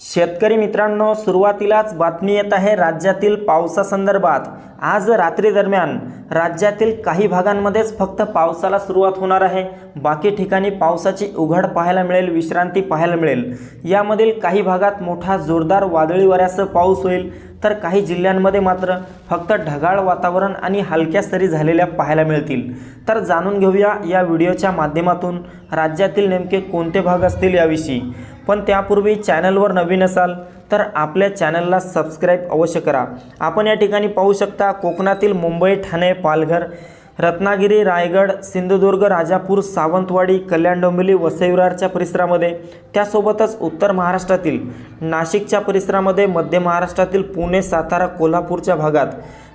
शेतकरी मित्रांनो सुरुवातीलाच बातमी येत आहे राज्यातील पावसासंदर्भात. आज रात्री दरम्यान राज्यातील काही भागांमध्येच फक्त पावसाला सुरुवात होणार आहे. बाकी ठिकाणी पावसाची उघड पाहायला मिळेल विश्रांती पाहायला मिळेल. यामधील काही भागात मोठा जोरदार वादळी वाऱ्यासह पाऊस होईल. तर काही जिल्ह्यांमध्ये मात्र फक्त ढगाळ वातावरण आणि हलक्या सरी झालेल्या पाहायला मिळतील. तर जाणून घेऊया या व्हिडिओच्या माध्यमातून राज्यातील नेमके कोणते भाग असतील याविषयी. पण त्यापूर्वी चॅनलवर नवीन असाल तर आपल्या चॅनलला सबस्क्राईब अवश्य करा. आपण या ठिकाणी पाहू शकता कोकणातील मुंबई ठाणे पालघर रत्नागिरी रायगड सिंधुदुर्ग राजापूर सावंतवाडी कल्याण डोंबिवली वसईविरारच्या परिसरामध्ये. त्यासोबतच उत्तर महाराष्ट्रातील नाशिकच्या परिसरामध्ये मध्य महाराष्ट्रातील पुणे सातारा कोल्हापूरच्या भागात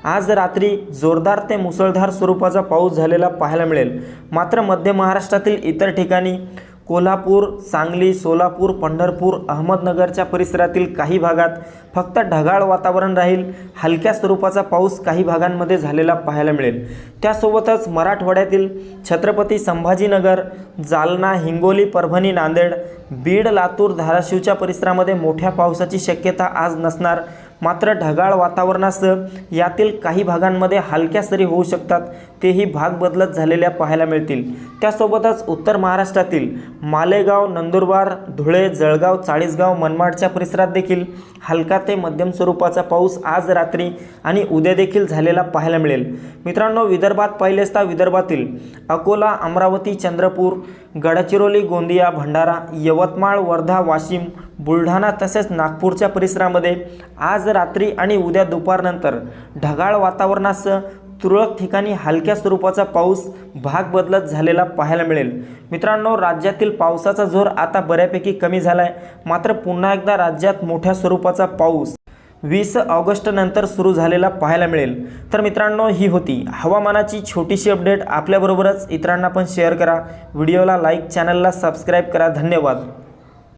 आज रात्री जोरदार ते मुसळधार स्वरूपाचा पाऊस झालेला पाहायला मिळेल. मात्र मध्य महाराष्ट्रातील इतर ठिकाणी कोल्हापूर सांगली सोलापूर पंढरपूर अहमदनगरच्या परिसरातील काही भागात फक्त ढगाळ वातावरण राहील. हलक्या स्वरूपाचा पाऊस काही भागांमध्ये झालेला पाहायला मिळेल. त्यासोबतच मराठवाड्यातील छत्रपती संभाजीनगर जालना हिंगोली परभणी नांदेड बीड लातूर धाराशिवच्या परिसरामध्ये मोठ्या पावसाची शक्यता आज नसणार. मात्र ढगाळ वातावरणासह यातील काही भागांमध्ये हलक्या सरी होऊ शकतात. तेही भाग बदलत झालेल्या पाहायला मिळतील. त्यासोबतच उत्तर महाराष्ट्रातील मालेगाव नंदुरबार धुळे जळगाव चाळीसगाव मनमाडच्या परिसरात देखील हलका ते मध्यम स्वरूपाचा पाऊस आज रात्री आणि उद्या देखील झालेला पाहायला मिळेल. मित्रांनो विदर्भात पाहिले असता विदर्भातील अकोला अमरावती चंद्रपूर गडचिरोली गोंदिया भंडारा यवतमाळ वर्धा वाशिम बुलढाणा तसेच नागपूरच्या परिसरामध्ये आज रात्री आणि उद्या दुपारनंतर ढगाळ वातावरणासह तुरळक ठिकाणी हलक्या स्वरूपाचा पाऊस भाग बदलत झालेला पाहायला मिळेल. मित्रांनो राज्यातील पावसाचा जोर आता बऱ्यापैकी कमी झाला आहे मात्र पुन्हा एकदा राज्यात मोठ्या स्वरूपाचा पाऊस वीस ऑगस्टनंतर सुरू झालेला पाहायला मिळेल. तर मित्रांनो ही होती हवामानाची छोटीशी अपडेट. आपल्याबरोबरच इतरांना पण शेअर करा. व्हिडिओला लाईक चॅनलला सबस्क्राईब करा. धन्यवाद.